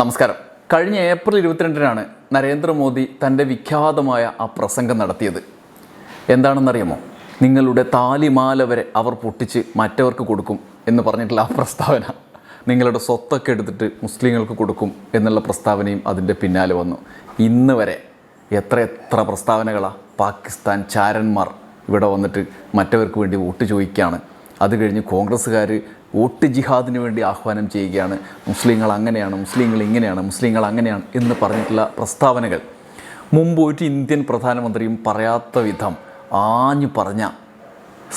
നമസ്കാരം. കഴിഞ്ഞ ഏപ്രിൽ ഇരുപത്തിരണ്ടിനാണ് നരേന്ദ്രമോദി തന്റെ വിഖ്യാതമായ ആ പ്രസംഗം നടത്തിയത്. എന്താണെന്നറിയാമോ? നിങ്ങളുടെ താലിമാല വരെ അവർ പൊട്ടിച്ച് മറ്റവർക്ക് കൊടുക്കും എന്ന് പറഞ്ഞിട്ടുള്ള ആ പ്രസ്താവന. നിങ്ങളുടെ സ്വത്തൊക്കെ എടുത്തിട്ട് മുസ്ലിങ്ങൾക്ക് കൊടുക്കും എന്നുള്ള പ്രസ്താവനയും അതിന്റെ പിന്നാലെ വന്നു. ഇന്ന് വരെ എത്ര എത്ര പ്രസ്താവനകളാണ് പാകിസ്ഥാൻ ചാരന്മാർ ഇവിടെ വന്നിട്ട് മറ്റവർക്ക് വേണ്ടി വോട്ട് ചോദിക്കുകയാണ് അത് കഴിഞ്ഞ് കോൺഗ്രസ്സുകാർ വോട്ട് ജിഹാദിന് വേണ്ടി ആഹ്വാനം ചെയ്യുകയാണ്. മുസ്ലിങ്ങൾ അങ്ങനെയാണ് മുസ്ലിങ്ങൾ ഇങ്ങനെയാണ് മുസ്ലിങ്ങൾ അങ്ങനെയാണ് എന്ന് പറഞ്ഞിട്ടുള്ള പ്രസ്താവനകൾ. മുമ്പ് ഒരു ഇന്ത്യൻ പ്രധാനമന്ത്രിയും പറയാത്ത വിധം ആഞ്ഞു പറഞ്ഞ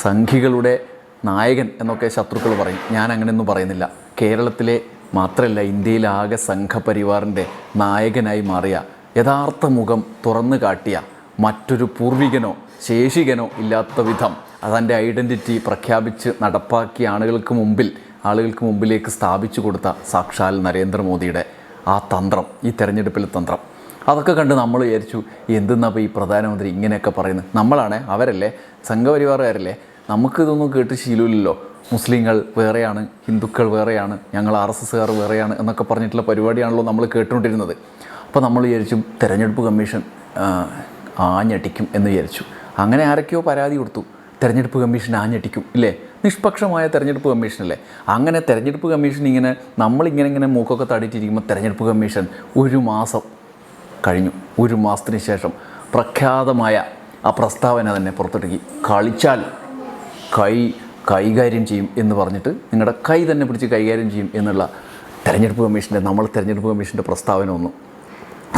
സംഘികളുടെ നായകൻ എന്നൊക്കെ ശത്രുക്കൾ പറയും. ഞാൻ അങ്ങനെയൊന്നും പറയുന്നില്ല. കേരളത്തിലെ മാത്രമല്ല ഇന്ത്യയിലാകെ സംഘപരിവാറിന്റെ നായകനായി മാറിയ യഥാർത്ഥ മുഖം തുറന്നു കാട്ടിയ മറ്റൊരു പൂർവികനോ ശേഷികനോ ഇല്ലാത്ത വിധം അതന്റെ ഐഡന്റിറ്റി പ്രഖ്യാപിച്ച് നടപ്പാക്കിയ ആളുകൾക്ക് മുമ്പിൽ ആളുകൾക്ക് മുമ്പിലേക്ക് സ്ഥാപിച്ചു കൊടുത്ത സാക്ഷാൽ നരേന്ദ്രമോദിയുടെ ആ തന്ത്രം ഈ തെരഞ്ഞെടുപ്പിലെ തന്ത്രം. അതൊക്കെ കണ്ട് നമ്മൾ വിചാരിച്ചു എന്തെന്നാപ്പോൾ ഈ പ്രധാനമന്ത്രി ഇങ്ങനെയൊക്കെ പറയുന്നത്? നമ്മളാണ് അവരല്ലേ? സംഘപരിവാറുകാരല്ലേ? നമുക്കിതൊന്നും കേട്ട് ശീലമില്ലല്ലോ. മുസ്ലിങ്ങൾ വേറെയാണ് ഹിന്ദുക്കൾ വേറെയാണ് ഞങ്ങൾ ആർ എസ് എസ്സുകാർ വേറെയാണ് എന്നൊക്കെ പറഞ്ഞിട്ടുള്ള പരിപാടിയാണല്ലോ നമ്മൾ കേട്ടുകൊണ്ടിരുന്നത്. അപ്പോൾ നമ്മൾ വിചാരിച്ചു തെരഞ്ഞെടുപ്പ് കമ്മീഷൻ ആഞ്ഞടിക്കും എന്ന് വിചാരിച്ചു. അങ്ങനെ ആരൊക്കെയോ പരാതി കൊടുത്തു. തെരഞ്ഞെടുപ്പ് കമ്മീഷൻ ആഞ്ഞടിക്കും ഇല്ലേ? നിഷ്പക്ഷമായ തെരഞ്ഞെടുപ്പ് കമ്മീഷനല്ലേ അങ്ങനെ തെരഞ്ഞെടുപ്പ് കമ്മീഷൻ ഇങ്ങനെ നമ്മളിങ്ങനെ ഇങ്ങനെ മൂക്കൊക്കെ തടിയിട്ടിരിക്കുമ്പോൾ തെരഞ്ഞെടുപ്പ് കമ്മീഷൻ ഒരു മാസം കഴിഞ്ഞു. ഒരു മാസത്തിന് ശേഷം പ്രഖ്യാതമായ ആ പ്രസ്താവന തന്നെ പുറത്തിറക്കി. കളിച്ചാൽ കൈ കൈകാര്യം ചെയ്യും എന്ന് പറഞ്ഞിട്ട് നിങ്ങളുടെ കൈ തന്നെ പിടിച്ച് കൈകാര്യം ചെയ്യും എന്നുള്ള തെരഞ്ഞെടുപ്പ് കമ്മീഷന്റെ നമ്മൾ തെരഞ്ഞെടുപ്പ് കമ്മീഷന്റെ പ്രസ്താവന ഒന്നും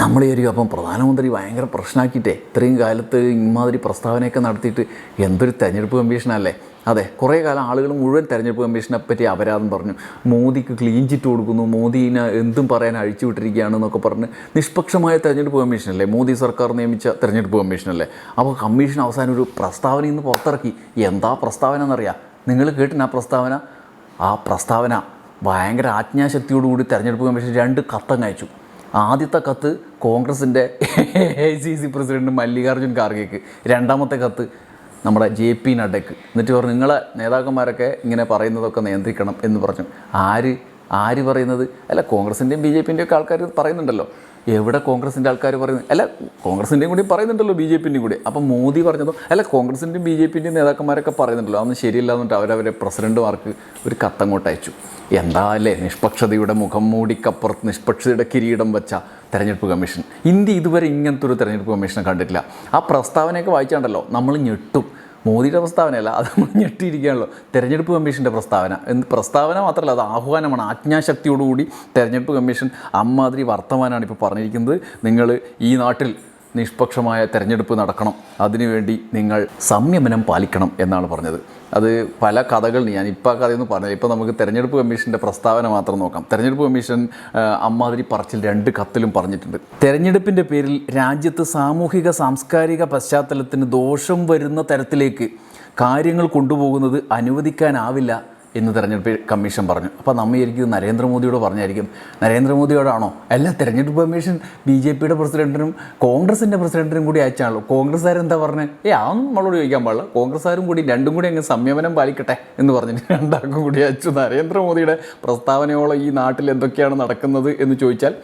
നമ്മൾ വിചാരിക്കും അപ്പം പ്രധാനമന്ത്രി ഭയങ്കര പ്രശ്നമാക്കിയിട്ടേ ഇത്രയും കാലത്ത് ഇമാതിരി പ്രസ്താവനയൊക്കെ നടത്തിയിട്ട് എന്തൊരു തെരഞ്ഞെടുപ്പ് കമ്മീഷനല്ലേ? അതെ കുറേ കാലം ആളുകൾ മുഴുവൻ തെരഞ്ഞെടുപ്പ് കമ്മീഷനെ പറ്റി അപരാധം പറഞ്ഞു. മോദിക്ക് ക്ലീൻ ചിറ്റ് കൊടുക്കുന്നു മോദിനെ എന്തും പറയാൻ അഴിച്ചു വിട്ടിരിക്കുകയാണ് എന്നൊക്കെ പറഞ്ഞ് നിഷ്പക്ഷമായ തെരഞ്ഞെടുപ്പ് കമ്മീഷനല്ലേ? മോദി സർക്കാർ നിയമിച്ച തെരഞ്ഞെടുപ്പ് കമ്മീഷനല്ലേ? അപ്പോൾ കമ്മീഷൻ അവസാനം ഒരു പ്രസ്താവന ഇന്ന് പുറത്തിറക്കി. എന്താ പ്രസ്താവന എന്നറിയാം? നിങ്ങൾ കേട്ടിന് ആ പ്രസ്താവന? ആ പ്രസ്താവന ഭയങ്കര ആജ്ഞാശക്തിയോടുകൂടി തെരഞ്ഞെടുപ്പ് കമ്മീഷൻ രണ്ട് കത്തങ്ങയച്ചു ആദ്യത്തെ കത്ത് കോൺഗ്രസിന്റെ A C C president Mallikarjun ഖാർഗെക്ക് രണ്ടാമത്തെ കത്ത് നമ്മുടെ ജെ പി നഡ്ഡയ്ക്ക് എന്നിട്ട് പറഞ്ഞു നിങ്ങളെ നേതാക്കന്മാരൊക്കെ ഇങ്ങനെ പറയുന്നതൊക്കെ നിയന്ത്രിക്കണം എന്ന് പറഞ്ഞു. ആര് ആര് പറയുന്നത്? അല്ല കോൺഗ്രസിന്റെയും ബി ജെ പിന്റെയും ഒക്കെ ആൾക്കാർ പറയുന്നുണ്ടല്ലോ. എവിടെ കോൺഗ്രസിന്റെ ആൾക്കാർ പറയുന്നത്? അല്ല കോൺഗ്രസിന്റെയും കൂടി പറയുന്നുണ്ടല്ലോ ബി ജെ പിന്റെയും കൂടി. അപ്പം മോദി പറഞ്ഞതോ? അല്ല കോൺഗ്രസിന്റെയും ബി ജെ പിന്റെയും നേതാക്കന്മാരൊക്കെ പറയുന്നുണ്ടല്ലോ. അതൊന്നും ശരിയല്ല എന്നിട്ട് അവരവരെ പ്രസിഡന്റുമാർക്ക് ഒരു കത്തങ്ങോട്ട് അയച്ചു. എന്താ അല്ലേ? നിഷ്പക്ഷതയുടെ മുഖം മൂടിക്കപ്പുറത്ത് നിഷ്പക്ഷതയുടെ കിരീടം വെച്ച തെരഞ്ഞെടുപ്പ് കമ്മീഷൻ. ഇന്ത്യ ഇതുവരെ ഇങ്ങനത്തെ ഒരു തെരഞ്ഞെടുപ്പ് കമ്മീഷനെ കണ്ടിട്ടില്ല. ആ പ്രസ്താവനയൊക്കെ വായിച്ചാണ്ടല്ലോ. നമ്മൾ ഞെട്ടും. മോദിയുടെ പ്രസ്താവനയല്ല അത് ഞെട്ടിയിരിക്കുകയാണല്ലോ. തെരഞ്ഞെടുപ്പ് കമ്മീഷന്റെ പ്രസ്താവന. എന്ത് പ്രസ്താവന മാത്രമല്ല അത് ആഹ്വാനമാണ്. ആജ്ഞാശക്തിയോടുകൂടി തെരഞ്ഞെടുപ്പ് കമ്മീഷൻ അമ്മാതിരി വർത്തമാനമാണ് ഇപ്പോൾ പറഞ്ഞിരിക്കുന്നത്. നിങ്ങൾ ഈ നാട്ടിൽ നിഷ്പക്ഷമായ തെരഞ്ഞെടുപ്പ് നടക്കണം. അതിനുവേണ്ടി നിങ്ങൾ സംയമനം പാലിക്കണം എന്നാണ് പറഞ്ഞത്. അത് പല കഥകൾ ഞാൻ ഇപ്പോൾ കഥയൊന്നും പറഞ്ഞത് ഇപ്പോൾ നമുക്ക് തെരഞ്ഞെടുപ്പ് കമ്മീഷന്റെ പ്രസ്താവന മാത്രം നോക്കാം. തെരഞ്ഞെടുപ്പ് കമ്മീഷൻ അമ്മാതിരി പറച്ചിൽ രണ്ട് കത്തിലും പറഞ്ഞിട്ടുണ്ട്. തെരഞ്ഞെടുപ്പിന്റെ പേരിൽ രാജ്യത്ത് സാമൂഹിക സാംസ്കാരിക പശ്ചാത്തലത്തിന് ദോഷം വരുന്ന തരത്തിലേക്ക് കാര്യങ്ങൾ കൊണ്ടുപോകുന്നത് അനുവദിക്കാനാവില്ല എന്ന് തെരഞ്ഞെടുപ്പ് കമ്മീഷൻ പറഞ്ഞു. അപ്പോൾ നമ്മൾ വിചാരിക്കും നരേന്ദ്രമോദിയോട് പറഞ്ഞായിരിക്കും. നരേന്ദ്രമോദിയോടാണോ? അല്ല തെരഞ്ഞെടുപ്പ് കമ്മീഷൻ ബി ജെ പിയുടെ പ്രസിഡന്റിനും കോൺഗ്രസിന്റെ പ്രസിഡന്റിനും കൂടി അയച്ചാണല്ലോ. കോൺഗ്രസ്സുകാർ എന്താ പറഞ്ഞത് ഏ ആ നമ്മളോട് ചോദിക്കാൻ പാടില്ല. കോൺഗ്രസ്സുകാരും കൂടി രണ്ടും കൂടി അങ്ങ് സംയമനം പാലിക്കട്ടെ എന്ന് പറഞ്ഞിട്ട് രണ്ടാൾക്കും കൂടി അയച്ചു. നരേന്ദ്രമോദിയുടെ പ്രസ്താവനയോളം ഈ നാട്ടിൽ എന്തൊക്കെയാണ് നടക്കുന്നത് എന്ന് ചോദിച്ചാൽ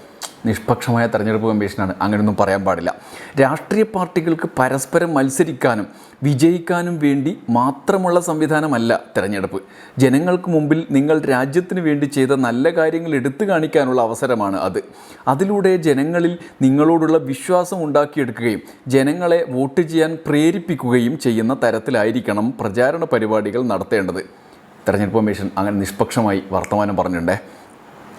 നിഷ്പക്ഷമായ തെരഞ്ഞെടുപ്പ് കമ്മീഷനാണ്. അങ്ങനെയൊന്നും പറയാൻ പാടില്ല. രാഷ്ട്രീയ പാർട്ടികൾക്ക് പരസ്പരം മത്സരിക്കാനും വിജയിക്കാനും വേണ്ടി മാത്രമുള്ള സംവിധാനമല്ല തിരഞ്ഞെടുപ്പ്. ജനങ്ങൾക്ക് മുമ്പിൽ നിങ്ങൾ രാജ്യത്തിന് വേണ്ടി ചെയ്ത നല്ല കാര്യങ്ങൾ എടുത്തു കാണിക്കാനുള്ള അവസരമാണ് അത്. അതിലൂടെ ജനങ്ങളിൽ നിങ്ങളോടുള്ള വിശ്വാസം ഉണ്ടാക്കിയെടുക്കുകയും ജനങ്ങളെ വോട്ട് ചെയ്യാൻ പ്രേരിപ്പിക്കുകയും ചെയ്യുന്ന തരത്തിലായിരിക്കണം പ്രചാരണ പരിപാടികൾ നടത്തേണ്ടത്. തെരഞ്ഞെടുപ്പ് കമ്മീഷൻ അങ്ങനെ നിഷ്പക്ഷമായി വർത്തമാനം പറഞ്ഞിട്ടുണ്ടേ.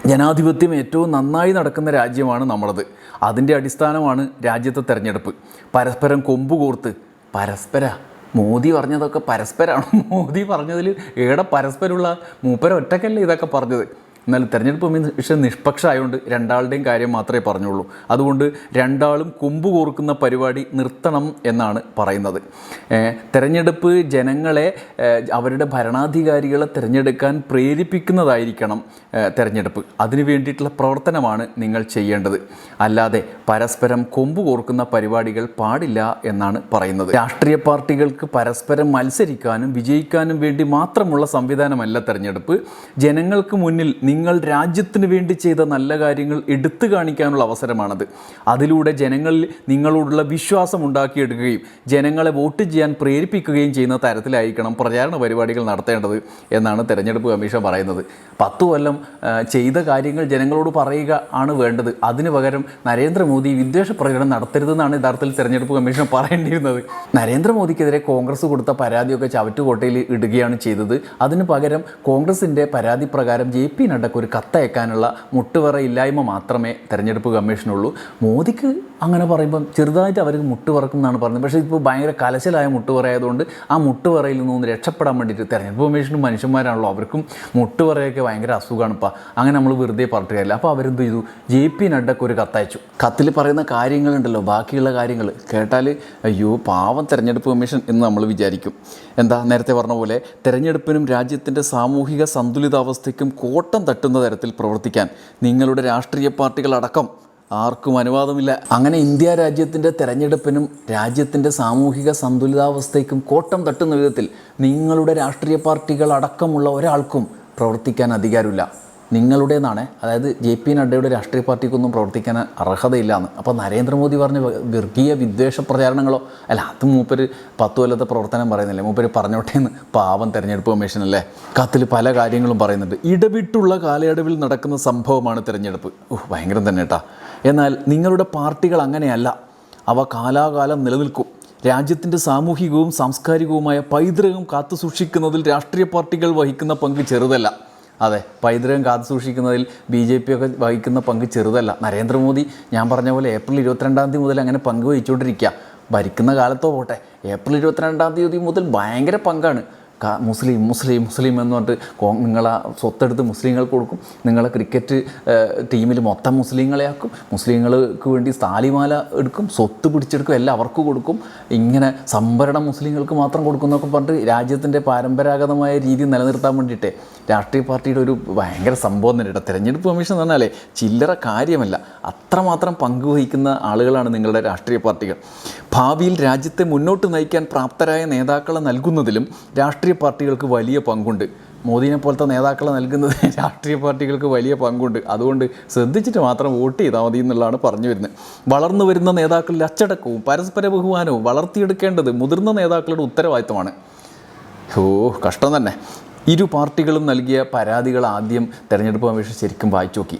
ജനാധിപത്യം ഏറ്റവും നന്നായി നടക്കുന്ന രാജ്യമാണ് നമ്മളത്. അതിന്റെ അടിസ്ഥാനമാണ് രാജ്യത്തെ തെരഞ്ഞെടുപ്പ്. പരസ്പരം കൊമ്പ് കോർത്ത് പരസ്പര. മോദി പറഞ്ഞതൊക്കെ പരസ്പരമാണ് മോദി പറഞ്ഞതിൽ ഏടെ പരസ്പരമുള്ള മൂപ്പര ഒറ്റക്കല്ലേ ഇതൊക്കെ പറഞ്ഞത്? എന്നാൽ തെരഞ്ഞെടുപ്പ് കമ്മീഷൻ നിഷ്പക്ഷമായതുകൊണ്ട് രണ്ടാളുടെയും കാര്യം മാത്രമേ പറഞ്ഞുള്ളൂ. അതുകൊണ്ട് രണ്ടാളും കൊമ്പ് കോർക്കുന്ന പരിപാടി നിർത്തണം എന്നാണ് പറയുന്നത്. തെരഞ്ഞെടുപ്പ് ജനങ്ങളെ അവരുടെ ഭരണാധികാരികളെ തിരഞ്ഞെടുക്കാൻ പ്രേരിപ്പിക്കുന്നതായിരിക്കണം തെരഞ്ഞെടുപ്പ്. അതിനു വേണ്ടിയിട്ടുള്ള പ്രവർത്തനമാണ് നിങ്ങൾ ചെയ്യേണ്ടത്. അല്ലാതെ പരസ്പരം കൊമ്പ് കോർക്കുന്ന പരിപാടികൾ പാടില്ല എന്നാണ് പറയുന്നത്. രാഷ്ട്രീയ പാർട്ടികൾക്ക് പരസ്പരം മത്സരിക്കാനും വിജയിക്കാനും വേണ്ടി മാത്രമുള്ള സംവിധാനമല്ല തെരഞ്ഞെടുപ്പ്. ജനങ്ങൾക്ക് മുന്നിൽ നിങ്ങൾ നിങ്ങൾ രാജ്യത്തിന് വേണ്ടി ചെയ്ത നല്ല കാര്യങ്ങൾ എടുത്തു കാണിക്കാനുള്ള അവസരമാണത്. അതിലൂടെ ജനങ്ങളിൽ നിങ്ങളോടുള്ള വിശ്വാസം ഉണ്ടാക്കിയെടുക്കുകയും ജനങ്ങളെ വോട്ട് ചെയ്യാൻ പ്രേരിപ്പിക്കുകയും ചെയ്യുന്ന തരത്തിലായിരിക്കണം പ്രചാരണ പരിപാടികൾ നടത്തേണ്ടത് എന്നാണ് തെരഞ്ഞെടുപ്പ് കമ്മീഷൻ പറയുന്നത്. പത്തു കൊല്ലം ചെയ്ത കാര്യങ്ങൾ ജനങ്ങളോട് പറയുക ആണ് വേണ്ടത്. അതിന് പകരം നരേന്ദ്രമോദി വിദ്വേഷ പ്രകടനം നടത്തരുതെന്നാണ് യഥാർത്ഥത്തിൽ തെരഞ്ഞെടുപ്പ് കമ്മീഷൻ പറയേണ്ടിയിരുന്നത്. നരേന്ദ്രമോദിക്കെതിരെ കോൺഗ്രസ് കൊടുത്ത പരാതിയൊക്കെ ചവറ്റുകോട്ടയിൽ ഇടുകയാണ് ചെയ്തത്. അതിന് പകരം കോൺഗ്രസിന്റെ പരാതി പ്രകാരം ജെ പി നഡ്ഡക്ക് ഒരു കത്തയക്കാനുള്ള മുട്ടുവറ ഇല്ലായ്മ മാത്രമേ തെരഞ്ഞെടുപ്പ് കമ്മീഷനുള്ളൂ. മോദിക്ക് അങ്ങനെ പറയുമ്പം ചെറുതായിട്ട് അവർക്ക് മുട്ടുപറക്കും എന്നാണ് പറഞ്ഞത്. പക്ഷേ ഇപ്പോൾ ഭയങ്കര കലശലായ മുട്ടുപറയായതുകൊണ്ട് ആ മുട്ടുപറയിൽ നിന്നൊന്ന് രക്ഷപ്പെടാൻ വേണ്ടിയിട്ട് തെരഞ്ഞെടുപ്പ് കമ്മീഷനും മനുഷ്യന്മാരാണല്ലോ അവർക്കും മുട്ടുപറയൊക്കെ ഭയങ്കര അസുഖമാണ് ഇപ്പം. അങ്ങനെ നമ്മൾ വെറുതെ പറഞ്ഞിട്ട് അപ്പോൾ അവരെന്ത് ചെയ്തു? ജെ പി നഡ്ഡക്ക് ഒരു കത്തയച്ചു കത്തിൽ പറയുന്ന കാര്യങ്ങളുണ്ടല്ലോ ബാക്കിയുള്ള കാര്യങ്ങൾ കേട്ടാൽ അയ്യോ പാവം തെരഞ്ഞെടുപ്പ് കമ്മീഷൻ എന്ന് നമ്മൾ വിചാരിക്കും. എന്താ നേരത്തെ പറഞ്ഞ പോലെ തെരഞ്ഞെടുപ്പിനും രാജ്യത്തിന്റെ സാമൂഹിക സന്തുലിതാവസ്ഥയ്ക്കും കോട്ടം തട്ടുന്ന തരത്തിൽ പ്രവർത്തിക്കാൻ നിങ്ങളുടെ രാഷ്ട്രീയ പാർട്ടികളടക്കം ആർക്കും അനുവാദമില്ല. അങ്ങനെ ഇന്ത്യ രാജ്യത്തിന്റെ തെരഞ്ഞെടുപ്പിനും രാജ്യത്തിന്റെ സാമൂഹിക സന്തുലിതാവസ്ഥയ്ക്കും കോട്ടം തട്ടുന്ന വിധത്തിൽ നിങ്ങളുടെ രാഷ്ട്രീയ പാർട്ടികൾ അടക്കമുള്ള ഒരാൾക്കും പ്രവർത്തിക്കാൻ അധികാരമില്ല. നിങ്ങളുടേതാണ് അതായത് ജെ പി നഡ്ഡയുടെ രാഷ്ട്രീയ പാർട്ടിക്കൊന്നും പ്രവർത്തിക്കാൻ അർഹതയില്ലാന്ന്. അപ്പോൾ നരേന്ദ്രമോദി പറഞ്ഞ വർഗീയ വിദ്വേഷ പ്രചാരണങ്ങളോ അല്ല അത് മൂപ്പര് പത്ത് കൊല്ലത്തെ പ്രവർത്തനം പറയുന്നില്ലേ? മൂപ്പര് പറഞ്ഞോട്ടെ എന്ന് പാവം തെരഞ്ഞെടുപ്പ് കമ്മീഷൻ അല്ലേ? കത്തിൽ പല കാര്യങ്ങളും പറയുന്നുണ്ട്. ഇടവിട്ടുള്ള കാലയളവിൽ നടക്കുന്ന സംഭവമാണ് തിരഞ്ഞെടുപ്പ്. ഓഹ് ഭയങ്കരം തന്നെ കേട്ടാ എന്നാൽ നിങ്ങളുടെ പാർട്ടികൾ അങ്ങനെയല്ല. അവ കാലാകാലം നിലനിൽക്കും. രാജ്യത്തിന്റെ സാമൂഹികവും സാംസ്കാരികവുമായ പൈതൃകം കാത്തു സൂക്ഷിക്കുന്നതിൽ രാഷ്ട്രീയ പാർട്ടികൾ വഹിക്കുന്ന പങ്ക് ചെറുതല്ല. അതെ പൈതൃകം കാത്തു സൂക്ഷിക്കുന്നതിൽ ബി ജെ പി ഒക്കെ വഹിക്കുന്ന പങ്ക് ചെറുതല്ല. നരേന്ദ്രമോദി ഞാൻ പറഞ്ഞ പോലെ ഏപ്രിൽ ഇരുപത്തിരണ്ടാം തീയതി മുതൽ അങ്ങനെ പങ്ക് വഹിച്ചുകൊണ്ടിരിക്കുക. ഭരിക്കുന്ന കാലത്തോ പോട്ടെ ഏപ്രിൽ ഇരുപത്തിരണ്ടാം തീയതി മുതൽ ഭയങ്കര പങ്കാണ്. മുസ്ലിം മുസ്ലിം മുസ്ലിം എന്ന് പറഞ്ഞിട്ട് നിങ്ങളെ സ്വത്തെടുത്ത് മുസ്ലിങ്ങൾക്ക് കൊടുക്കും. നിങ്ങളെ ക്രിക്കറ്റ് ടീമിൽ മൊത്തം മുസ്ലിങ്ങളെ ആക്കും. മുസ്ലിങ്ങൾക്ക് വേണ്ടി താലിമാല എടുക്കും സ്വത്ത് പിടിച്ചെടുക്കും എല്ലാം അവർക്ക് കൊടുക്കും. ഇങ്ങനെ സംഭരണം മുസ്ലിങ്ങൾക്ക് മാത്രം കൊടുക്കുന്നൊക്കെ പറഞ്ഞിട്ട് രാജ്യത്തിന്റെ പരമ്പരാഗതമായ രീതി നിലനിർത്താൻ വേണ്ടിയിട്ട്. രാഷ്ട്രീയ പാർട്ടിയുടെ ഒരു ഭയങ്കര സംഭവം തന്നെ കേട്ടോ. തെരഞ്ഞെടുപ്പ് കമ്മീഷൻ എന്ന് പറഞ്ഞാലേ ചില്ലറ കാര്യമല്ല. അത്രമാത്രം പങ്കുവഹിക്കുന്ന ആളുകളാണ് നിങ്ങളുടെ രാഷ്ട്രീയ പാർട്ടികൾ. ഭാവിയിൽ രാജ്യത്തെ മുന്നോട്ട് നയിക്കാൻ പ്രാപ്തരായ നേതാക്കളെ നൽകുന്നതിലും രാഷ്ട്രീയ പാർട്ടികൾക്ക് വലിയ പങ്കുണ്ട്. മോദിനെ പോലത്തെ നേതാക്കളെ നൽകുന്നത് രാഷ്ട്രീയ പാർട്ടികൾക്ക് വലിയ പങ്കുണ്ട്. അതുകൊണ്ട് ശ്രദ്ധിച്ചിട്ട് മാത്രം വോട്ട് ചെയ്താൽ മതി എന്നുള്ളതാണ് പറഞ്ഞു വരുന്നത്. വളർന്നു വരുന്ന നേതാക്കളിൽ അച്ചടക്കവും പരസ്പര ബഹുമാനവും വളർത്തിയെടുക്കേണ്ടത് മുതിർന്ന നേതാക്കളുടെ ഉത്തരവാദിത്തമാണ് ഓ കഷ്ടം തന്നെ. ഇരു പാർട്ടികളും നൽകിയ പരാതികൾ ആദ്യം തെരഞ്ഞെടുപ്പ് കമ്മീഷൻ ശരിക്കും വായിച്ചു നോക്കി.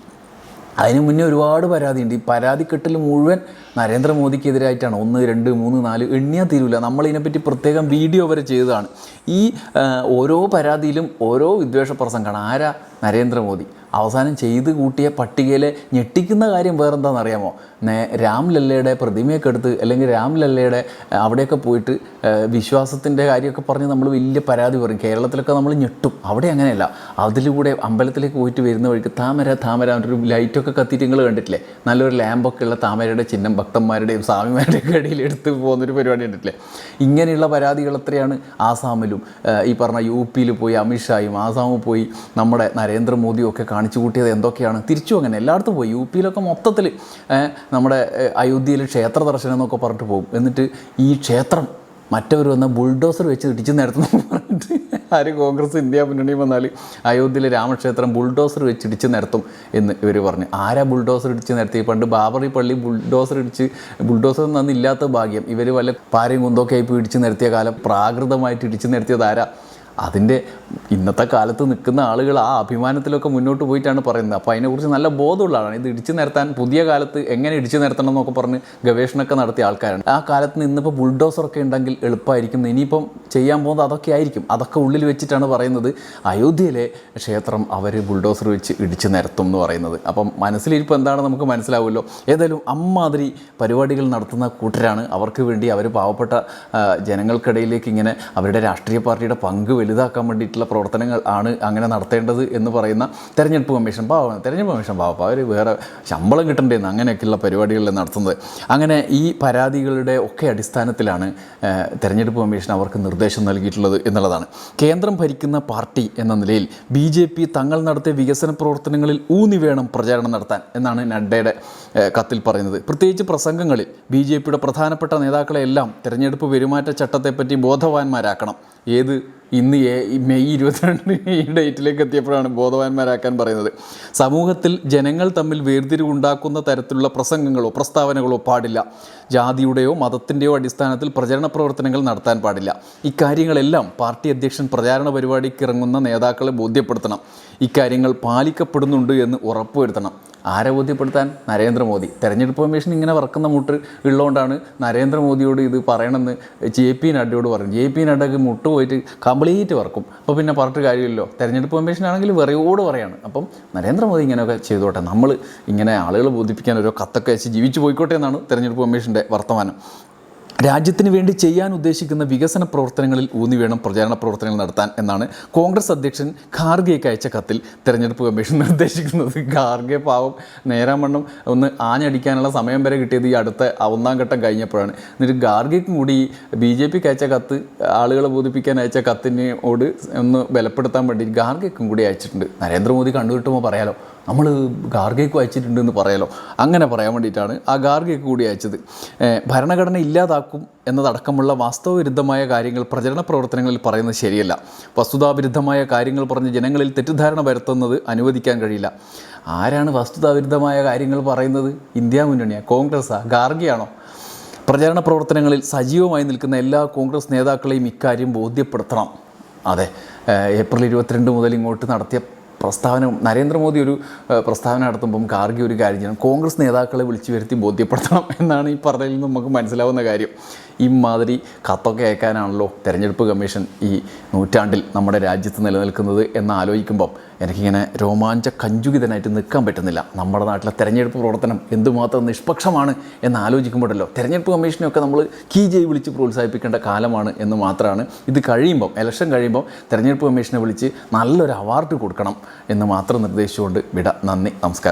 അതിന് മുന്നേ ഒരുപാട് പരാതിയുണ്ട്. ഈ പരാതി കെട്ടൽ മുഴുവൻ നരേന്ദ്രമോദിക്കെതിരായിട്ടാണ്. ഒന്ന് രണ്ട് മൂന്ന് നാല് എണ്ണിയാൽ തീരൂല. നമ്മളിതിനെപ്പറ്റി പ്രത്യേകം വീഡിയോ വരെ ചെയ്തതാണ്. ഈ ഓരോ പരാതിയിലും ഓരോ വിദ്വേഷ പ്രസംഗമാണ് ആരാ? നരേന്ദ്രമോദി. അവസാനം ചെയ്ത് കൂട്ടിയ പട്ടികയിലെ ഞെട്ടിക്കുന്ന കാര്യം വേറെന്താണെന്നറിയാമോ? നേ രാംലല്ലയുടെ പ്രതിമയൊക്കെ എടുത്ത് അല്ലെങ്കിൽ രാം ലല്ലയുടെ അവിടെയൊക്കെ പോയിട്ട് വിശ്വാസത്തിന്റെ കാര്യമൊക്കെ പറഞ്ഞ് നമ്മൾ വലിയ പരാതി പറയും. കേരളത്തിലൊക്കെ നമ്മൾ ഞെട്ടും. അവിടെ അങ്ങനെയല്ല. അതിലൂടെ അമ്പലത്തിലേക്ക് പോയിട്ട് വരുന്ന വഴിക്ക് താമര താമര ഒരു ലൈറ്റൊക്കെ കത്തിയിട്ട് നിങ്ങൾ കണ്ടിട്ടില്ലേ? നല്ലൊരു ലാമ്പൊക്കെ ഉള്ള താമരയുടെ ചിഹ്നം ഭക്തന്മാരുടെയും സ്വാമിമാരുടെയും ഇടയിൽ എടുത്ത് പോകുന്നൊരു പരിപാടി കണ്ടിട്ടില്ലേ? ഇങ്ങനെയുള്ള പരാതികൾ എത്രയാണ്? ആസാമിലും ഈ പറഞ്ഞ യു പിയിൽ പോയി അമിത്ഷായും ആസാമിൽ പോയി നമ്മുടെ നരേന്ദ്രമോദിയും ഒക്കെ കാണിച്ചു കൂട്ടിയത് എന്തൊക്കെയാണ്? തിരിച്ചു അങ്ങനെ. എല്ലായിടത്തും പോയി. യു പിയിലൊക്കെ മൊത്തത്തിൽ നമ്മുടെ അയോധ്യയിൽ ക്ഷേത്ര ദർശനം എന്നൊക്കെ പറഞ്ഞിട്ട് പോകും. എന്നിട്ട് ഈ ക്ഷേത്രം മറ്റവർ വന്ന ബുൾഡോസർ വെച്ച് ഇടിച്ചു നിരത്തുന്നു പറഞ്ഞിട്ട് ആര് കോൺഗ്രസ് ഇന്ത്യ മുന്നണി വന്നാൽ അയോധ്യയിലെ രാമക്ഷേത്രം ബുൾഡോസർ വെച്ച് ഇടിച്ച് നിരത്തും എന്ന് ഇവർ പറഞ്ഞു. ആരാ ബുൾഡോസർ ഇടിച്ച് നിരത്തി പണ്ട് ബാബറി പള്ളി ബുൾഡോസർ ഇടിച്ച് ബുൾഡോസർ നന്നില്ലാത്ത ഭാഗ്യം. ഇവർ വല്ല പാരയും കുന്തൊക്കെ ആയി ഇടിച്ച് നിരത്തിയ കാലം. പ്രാകൃതമായിട്ട് ഇടിച്ച് നിരത്തിയത് ആരാ? അതിന്റെ ഇന്നത്തെ കാലത്ത് നിൽക്കുന്ന ആളുകൾ ആ അഭിമാനത്തിലൊക്കെ മുന്നോട്ട് പോയിട്ടാണ് പറയുന്നത്. അപ്പോൾ അതിനെക്കുറിച്ച് നല്ല ബോധമുള്ള ആളാണ്. ഇത് ഇടിച്ചു നിരത്താൻ പുതിയ കാലത്ത് എങ്ങനെ ഇടിച്ചു നിരത്തണം എന്നൊക്കെ പറഞ്ഞ് ഗവേഷണമൊക്കെ നടത്തിയ ആൾക്കാരാണ്. ആ കാലത്ത് ഇന്നിപ്പോൾ ബുൾഡോസറൊക്കെ ഉണ്ടെങ്കിൽ എളുപ്പമായിരിക്കും. ഇനിയിപ്പം ചെയ്യാൻ പോകുന്നത് അതൊക്കെ ആയിരിക്കും. അതൊക്കെ ഉള്ളിൽ വെച്ചിട്ടാണ് പറയുന്നത്. അയോധ്യയിലെ ക്ഷേത്രം അവർ ബുൾഡോസർ വെച്ച് ഇടിച്ചു നിരത്തും എന്ന് പറയുന്നത്. അപ്പം മനസ്സിലിരിപ്പോൾ എന്താണ് നമുക്ക് മനസ്സിലാവുമല്ലോ. ഏതായാലും അമ്മാതിരി പരിപാടികൾ നടത്തുന്ന കൂട്ടരാണ്. അവർക്ക് വേണ്ടി അവർ പാവപ്പെട്ട ജനങ്ങൾക്കിടയിലേക്ക് ഇങ്ങനെ അവരുടെ രാഷ്ട്രീയ പാർട്ടിയുടെ പങ്ക് വലുതാക്കാൻ വേണ്ടിയിട്ടുള്ള പ്രവർത്തനങ്ങൾ ആണ് അങ്ങനെ നടത്തേണ്ടത് എന്ന് പറയുന്ന തെരഞ്ഞെടുപ്പ് കമ്മീഷൻ പാവം തെരഞ്ഞെടുപ്പ് കമ്മീഷൻ പാവം. അവർ വേറെ ശമ്പളം കിട്ടണ്ടേന്ന് അങ്ങനെയൊക്കെയുള്ള പരിപാടികളിൽ നടത്തുന്നത്. അങ്ങനെ ഈ പരാതികളുടെ ഒക്കെ അടിസ്ഥാനത്തിലാണ് തെരഞ്ഞെടുപ്പ് കമ്മീഷൻ അവർക്ക് നിർദ്ദേശം നൽകിയിട്ടുള്ളത് എന്നുള്ളതാണ്. കേന്ദ്രം ഭരിക്കുന്ന പാർട്ടി എന്ന നിലയിൽ ബി ജെ പി തങ്ങൾ നടത്തിയ വികസന പ്രവർത്തനങ്ങളിൽ ഊന്നി വേണം പ്രചാരണം നടത്താൻ എന്നാണ് നഡ്ഡയുടെ കത്തിൽ പറയുന്നത്. പ്രത്യേകിച്ച് പ്രസംഗങ്ങളിൽ ബി ജെ പിയുടെ പ്രധാനപ്പെട്ട നേതാക്കളെല്ലാം തെരഞ്ഞെടുപ്പ് പെരുമാറ്റച്ചട്ടത്തെപ്പറ്റി ബോധവാന്മാരാക്കണം. ഏത് ഇന്ന് മെയ് ഇരുപത്തിരണ്ട് ഈ ഡേറ്റിലേക്ക് എത്തിയപ്പോഴാണ് ബോധവാന്മാരാക്കാൻ പറയുന്നത്. സമൂഹത്തിൽ ജനങ്ങൾ തമ്മിൽ വേർതിരിവുണ്ടാക്കുന്ന തരത്തിലുള്ള പ്രസംഗങ്ങളോ പ്രസ്താവനകളോ പാടില്ല. ജാതിയുടെയോ മതത്തിന്റെയോ അടിസ്ഥാനത്തിൽ പ്രചരണ പ്രവർത്തനങ്ങൾ നടത്താൻ പാടില്ല. ഇക്കാര്യങ്ങളെല്ലാം പാർട്ടി അധ്യക്ഷൻ പ്രചാരണ പരിപാടിക്ക് ഇറങ്ങുന്ന നേതാക്കളെ ബോധ്യപ്പെടുത്തണം. ഇക്കാര്യങ്ങൾ പാലിക്കപ്പെടുന്നുണ്ട് എന്ന് ഉറപ്പുവരുത്തണം. ആരെ ബോധ്യപ്പെടുത്താൻ? നരേന്ദ്രമോദി. തെരഞ്ഞെടുപ്പ് കമ്മീഷൻ ഇങ്ങനെ വറക്കുന്ന മുട്ട് ഉള്ളതുകൊണ്ടാണ് നരേന്ദ്രമോദിയോട് ഇത് പറയണമെന്ന് ജെ പി നഡ്ഡയോട് പറഞ്ഞു ജെ പി നഡ്ഡയ്ക്ക് മുട്ട് പോയിട്ട് കംപ്ലീറ്റ് വറക്കും. അപ്പോൾ പിന്നെ പറഞ്ഞിട്ട് കാര്യമില്ലല്ലോ. തെരഞ്ഞെടുപ്പ് കമ്മീഷൻ ആണെങ്കിൽ വെറയോട് പറയാണ്. അപ്പം നരേന്ദ്രമോദി ഇങ്ങനെയൊക്കെ ചെയ്തോട്ടെ. നമ്മൾ ഇങ്ങനെ ആളുകളെ ബോധിപ്പിക്കാൻ ഓരോ കത്തൊക്കെ വെച്ച് ജീവിച്ചു പോയിക്കോട്ടെ എന്നാണ് തെരഞ്ഞെടുപ്പ് കമ്മീഷന്റെ വർത്തമാനം. രാജ്യത്തിന് വേണ്ടി ചെയ്യാൻ ഉദ്ദേശിക്കുന്ന വികസന പ്രവർത്തനങ്ങളിൽ ഊന്നി വേണം പ്രചാരണ പ്രവർത്തനങ്ങൾ നടത്താൻ എന്നാണ് കോൺഗ്രസ് അധ്യക്ഷൻ ഖാർഗെയ്ക്ക് അയച്ച കത്തിൽ തെരഞ്ഞെടുപ്പ് കമ്മീഷൻ നിർദ്ദേശിക്കുന്നത്. ഖാർഗെ പാവം നേരാമണ്ണം ഒന്ന് ആഞ്ഞടിക്കാനുള്ള സമയം വരെ കിട്ടിയത് ഈ അടുത്ത ഒന്നാം ഘട്ടം കഴിഞ്ഞപ്പോഴാണ്. എന്നിട്ട് ഖാർഗെക്കും കൂടി ബി ജെ പിക്ക് അയച്ച കത്ത് ആളുകളെ ബോധിപ്പിക്കാൻ അയച്ച കത്തിനോട് ഒന്ന് ബലപ്പെടുത്താൻ വേണ്ടി ഖാർഗെക്കും കൂടി അയച്ചിട്ടുണ്ട്. നരേന്ദ്രമോദി കണ്ടുകിട്ടുമ്പോൾ പറയാലോ? നമ്മൾ ഗാർഗയ്ക്ക് അയച്ചിട്ടുണ്ടെന്ന് പറയാലോ. അങ്ങനെ പറയാൻ വേണ്ടിയിട്ടാണ് ആ ഗാർഗയ്ക്ക് കൂടി അയച്ചത്. ഭരണഘടന ഇല്ലാതാക്കും എന്നതടക്കമുള്ള വാസ്തവവിരുദ്ധമായ കാര്യങ്ങൾ പ്രചരണ പ്രവർത്തനങ്ങളിൽ പറയുന്നത് ശരിയല്ല. വസ്തുതാവിരുദ്ധമായ കാര്യങ്ങൾ പറഞ്ഞ് ജനങ്ങളിൽ തെറ്റിദ്ധാരണ വരുത്തുന്നത് അനുവദിക്കാൻ കഴിയില്ല. ആരാണ് വസ്തുതാവിരുദ്ധമായ കാര്യങ്ങൾ പറയുന്നത്? ഇന്ത്യ മുന്നണിയാ കോൺഗ്രസ്സാ ഗാർഗിയാണോ? പ്രചാരണ പ്രവർത്തനങ്ങളിൽ സജീവമായി നിൽക്കുന്ന എല്ലാ കോൺഗ്രസ് നേതാക്കളെയും ഇക്കാര്യം ബോധ്യപ്പെടുത്തണം. അതെ ഏപ്രിൽ ഇരുപത്തിരണ്ട് മുതൽ ഇങ്ങോട്ട് നടത്തിയ പ്രസ്താവന നരേന്ദ്രമോദി ഒരു പ്രസ്താവന നടത്തുമ്പം കാർഗി ഒരു കാര്യം ചെയ്യണം. കോൺഗ്രസ് നേതാക്കളെ വിളിച്ചു വരുത്തി ബോധ്യപ്പെടുത്തണം എന്നാണ് ഈ പറഞ്ഞതിൽ നമുക്ക് മനസ്സിലാവുന്ന കാര്യം. ഇമാതിരി കത്തൊക്കെ അയക്കാനാണല്ലോ തെരഞ്ഞെടുപ്പ് കമ്മീഷൻ ഈ നൂറ്റാണ്ടിൽ നമ്മുടെ രാജ്യത്ത് നിലനിൽക്കുന്നത് എന്ന് ആലോചിക്കുമ്പം എനിക്കിങ്ങനെ രോമാഞ്ച കഞ്ചുകിതനായിട്ട് നിൽക്കാൻ പറ്റുന്നില്ല. നമ്മുടെ നാട്ടിലെ തെരഞ്ഞെടുപ്പ് പ്രവർത്തനം എന്തുമാത്രം നിഷ്പക്ഷമാണ് എന്ന് ആലോചിക്കുമ്പോഴല്ലോ തെരഞ്ഞെടുപ്പ് കമ്മീഷനെയൊക്കെ നമ്മൾ കീ ജയ് വിളിച്ച് പ്രോത്സാഹിപ്പിക്കേണ്ട കാലമാണ് എന്ന് മാത്രമാണ് ഇത് കഴിയുമ്പം ഇലക്ഷൻ കഴിയുമ്പം തെരഞ്ഞെടുപ്പ് കമ്മീഷനെ വിളിച്ച് നല്ലൊരു അവാർഡ് കൊടുക്കണം എന്ന് മാത്രം നിർദ്ദേശിച്ചുകൊണ്ട് വിട. നന്ദി. നമസ്കാരം.